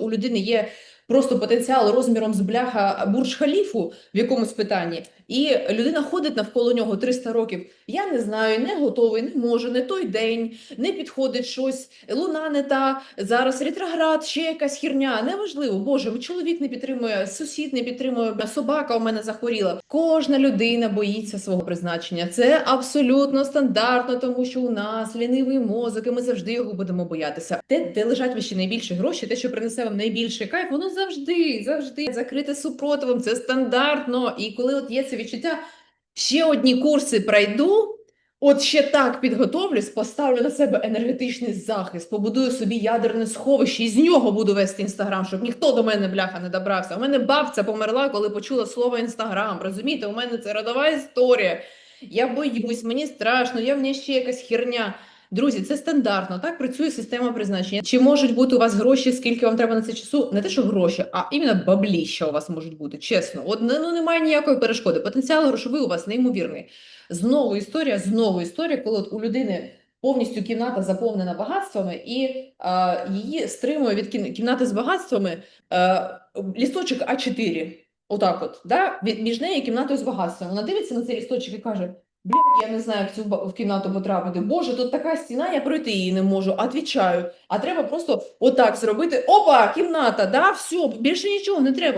у людини є просто потенціал розміром з бляха бурж халіфу в якомусь питанні, і людина ходить навколо нього 300 років. Я не знаю, не готовий, не можу, не той день, не підходить щось, луна не та, зараз ретроград, ще якась хірня. Неважливо, Боже, чоловік не підтримує, сусід не підтримує, собака у мене захворіла. Кожна людина боїться свого призначення. Це абсолютно стандартно, тому що у нас лінивий мозок, і ми завжди його будемо боятися. Те, де лежать ваші найбільші гроші, те, що принесе вам найбільший кайф, воно завжди, завжди закрите супротивом. Це стандартно. І коли от є це відчуття, ще одні курси пройду. От ще так підготовлюсь, поставлю на себе енергетичний захист, побудую собі ядерне сховище і з нього буду вести інстаграм, щоб ніхто до мене бляха не добрався. У мене бабця померла, коли почула слово інстаграм. Розумієте, у мене це родова історія. Я боюсь, мені страшно, я в ній ще якась херня. Друзі, це стандартно. Так працює система призначення. Чи можуть бути у вас гроші, скільки вам треба на це часу? Не те, що гроші, а іменно баблі, що у вас можуть бути. Чесно, от ну немає ніякої перешкоди. Потенціал грошовий у вас неймовірний. Знову історія, знову історія, коли от у людини повністю кімната заповнена багатствами, і е, її стримує від кімнати з багатствами е, лісточок А4. Отак, от, да? Від, між нею і кімнатою з багатством. Вона дивиться на цей лісточок і каже: Блядь, я не знаю, як в цю в кімнату потрапити. Боже, тут така стіна, я пройти її не можу. Отвічаю. А треба просто отак зробити. Опа, кімната, да, все, більше нічого не треба.